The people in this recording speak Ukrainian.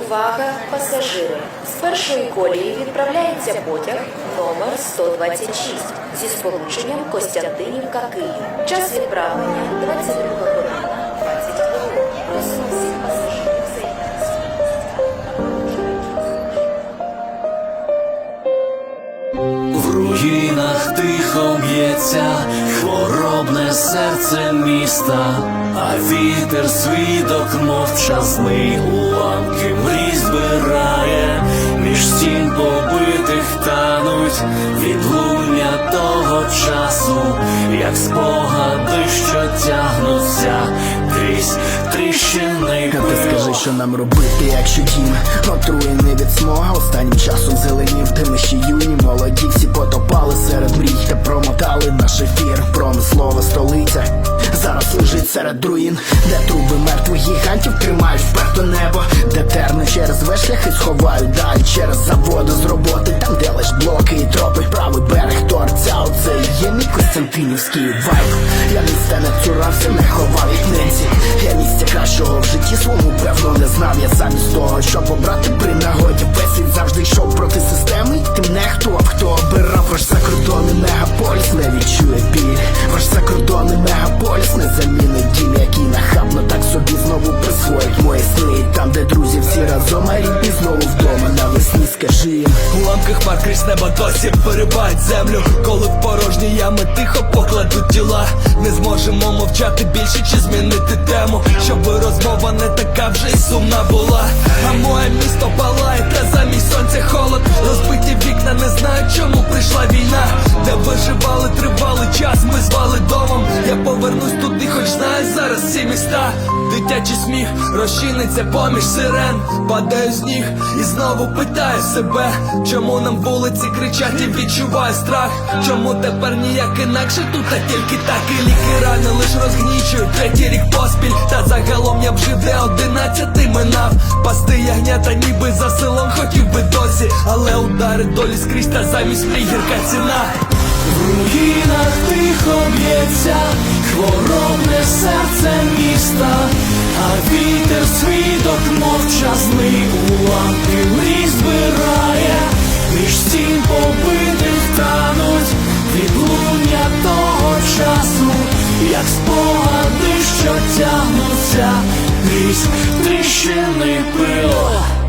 Увага, пасажири! З першої колії відправляється потяг номер 126 зі сполученням Костянтинівка-Київ. Час відправлення 22 година 20 хвилин. Пасажирів. В руїнах тихо б'ється хворобне серце міста, а вітер свідок мовчазний уламки мрій збирає, між стін побитих тануть відлуння того часу, як спогади, що тягнуться крізь тріщини. Ти скажи, що нам робити, якщо дім отруєний від смога Останнім часом зеленів дими ще юні Молоді всі серед руїн Де труби мертвих гігантів тримають вперто небо Де терни через вешляхи сховають далі Через заводи. З роботи Там де лиш блоки і тропи Правий берег торця. Оце є мій Костянтинівський вайб. Я місця не цурався, не ховав ненці Я місця кращого в житті своєму певно не знав. Я замість того, щоб обрати при нагоді Весь завжди йшов проти системи. І тим нехтував, хто У крізь небо досі вирибають землю. Коли в порожні ями тихо покладуть тіла. Не зможемо мовчати більше чи змінити тему. Щоб розмова не така вже й сумна була. А моє місто палає, та замість сонця холод. Розбиті вікна не знають чому прийшла війна виживали, тривалий час, ми звали домом. Я повернусь туди, хоч знаю зараз всі міста. Дитячий сміх розчиниться поміж сирен. Падаю з ніг і знову питаю себе Чому нам вулиці кричать і відчуваю страх. Чому тепер ніяк інакше тут, а тільки так І ліки рани лиш розгнічують. Третій рік поспіль Та загалом я вжив де одинадцятий минав. Пасти ягнята ніби за селом хотів би досі. Але удари долі скрізь та замість мрій гірка ціна В руїнах тихо б'ється хворобне серце міста, а вітер свідок мовчазний уламки мрій збирає, між стін побитих тануть відлуння того часу, як спогади, що тягнуться крізь тріщини пила.